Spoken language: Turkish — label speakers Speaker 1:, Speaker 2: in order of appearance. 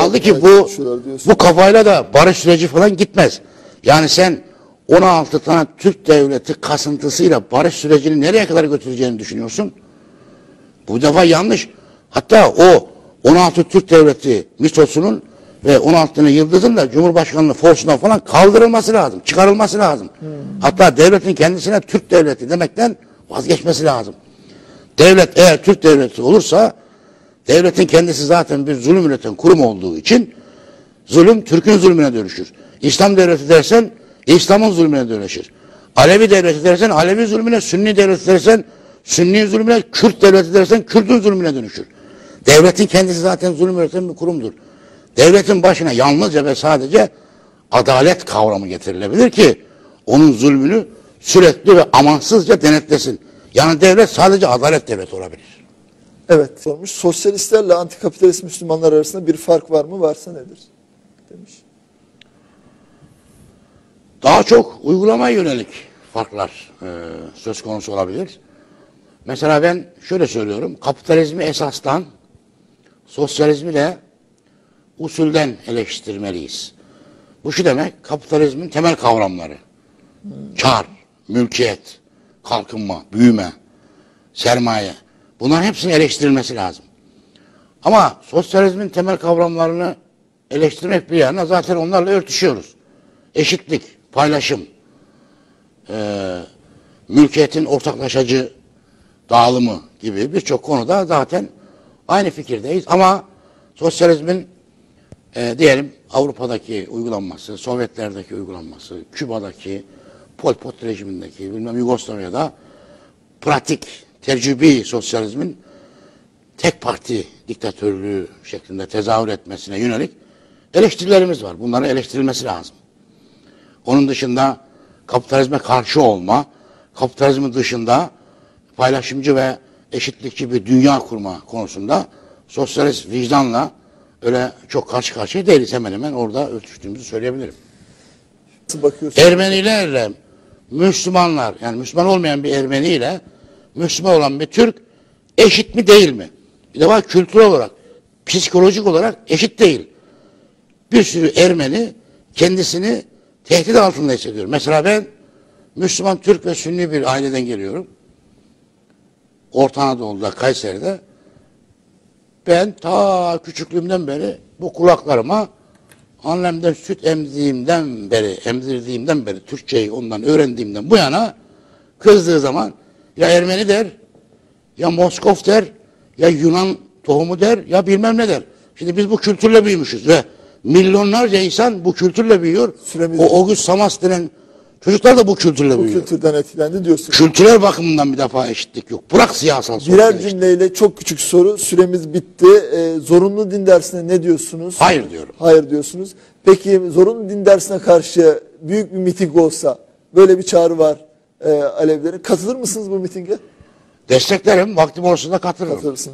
Speaker 1: Kaldı ki bu bu kafayla da barış süreci falan gitmez. Yani sen 16 tane Türk devleti kasıntısıyla barış sürecini nereye kadar götüreceğini düşünüyorsun? Bu defa yanlış. Hatta o 16 Türk devleti mitosunun ve 16 tane yıldızın da Cumhurbaşkanlığı forsundan falan kaldırılması lazım. Çıkarılması lazım. Hatta devletin kendisine Türk devleti demekten vazgeçmesi lazım. Devlet eğer Türk devleti olursa devletin kendisi zaten bir zulüm üreten kurum olduğu için zulüm Türk'ün zulmüne dönüşür. İslam devleti dersen İslam'ın zulmüne dönüşür. Alevi devleti dersen Alevi zulmüne, Sünni devleti dersen Sünni zulmüne, Kürt devleti dersen Kürt'ün zulmüne dönüşür. Devletin kendisi zaten zulüm üreten bir kurumdur. Devletin başına yalnızca ve sadece adalet kavramı getirilebilir ki onun zulmünü sürekli ve amansızca denetlesin. Yani devlet sadece adalet devleti olabilir.
Speaker 2: Evet sormuş. Sosyalistlerle antikapitalist Müslümanlar arasında bir fark var mı? Varsa nedir? Demiş.
Speaker 1: daha çok uygulamaya yönelik farklar e, söz konusu olabilir. Mesela ben şöyle söylüyorum, kapitalizmi esastan, sosyalizmi de usulden eleştirmeliyiz. Bu şu demek, kapitalizmin temel kavramları, kar, mülkiyet, kalkınma, büyüme, sermaye, bunların hepsinin eleştirilmesi lazım. Ama sosyalizmin temel kavramlarını eleştirmek bir yana zaten onlarla örtüşüyoruz. Eşitlik, paylaşım, eee, mülkiyetin ortaklaşacı dağılımı gibi birçok konuda zaten aynı fikirdeyiz. Ama sosyalizmin eee, diyelim Avrupa'daki uygulanması, Sovyetlerdeki uygulanması, Küba'daki, Pol Pot rejimindeki, bilmem Yugoslavya'da pratik, tecrübi sosyalizmin tek parti diktatörlüğü şeklinde tezahür etmesine yönelik eleştirilerimiz var. Bunların eleştirilmesi lazım. Onun dışında kapitalizme karşı olma, kapitalizmin dışında paylaşımcı ve eşitlikçi bir dünya kurma konusunda sosyalist vicdanla öyle çok karşı karşıya değiliz. Hemen hemen orada örtüştüğümüzü söyleyebilirim. Ermenilerle Müslümanlar yani Müslüman olmayan bir Ermeniyle Müslüman olan bir Türk eşit mi değil mi? Bir defa kültürel olarak, psikolojik olarak eşit değil. Bir sürü Ermeni kendisini tehdit altında hissediyor. Mesela ben Müslüman, Türk ve Sünni bir aileden geliyorum. Orta Anadolu'da, Kayseri'de. Ben ta küçüklüğümden beri bu kulaklarıma annemden süt emdiğimden beri, emzirdiğimden beri Türkçeyi ondan öğrendiğimden bu yana kızdığı zaman ya Ermeni der, ya Moskov der, ya Yunan tohumu der, ya bilmem ne der. Şimdi biz bu kültürle büyümüşüz ve milyonlarca insan bu kültürle büyüyor.
Speaker 2: Süremiz-
Speaker 1: O August Samas denen çocuklar da bu kültürle
Speaker 2: Bu
Speaker 1: büyüyor.
Speaker 2: kültürden etkilendi diyorsun.
Speaker 1: Kültürel bakımından bir defa eşitlik yok. Bırak siyasal
Speaker 2: Birer
Speaker 1: sosyalist.
Speaker 2: cümleyle çok küçük soru. Süremiz bitti. Ee, zorunlu din dersine ne diyorsunuz?
Speaker 1: Hayır diyorum.
Speaker 2: Hayır diyorsunuz. Peki zorunlu din dersine karşı büyük bir miting olsa böyle bir çağrı var e, Alevlerin. Katılır mısınız bu mitinge?
Speaker 1: Desteklerim, vaktim olursa da katılırım.
Speaker 2: Katılırsınız.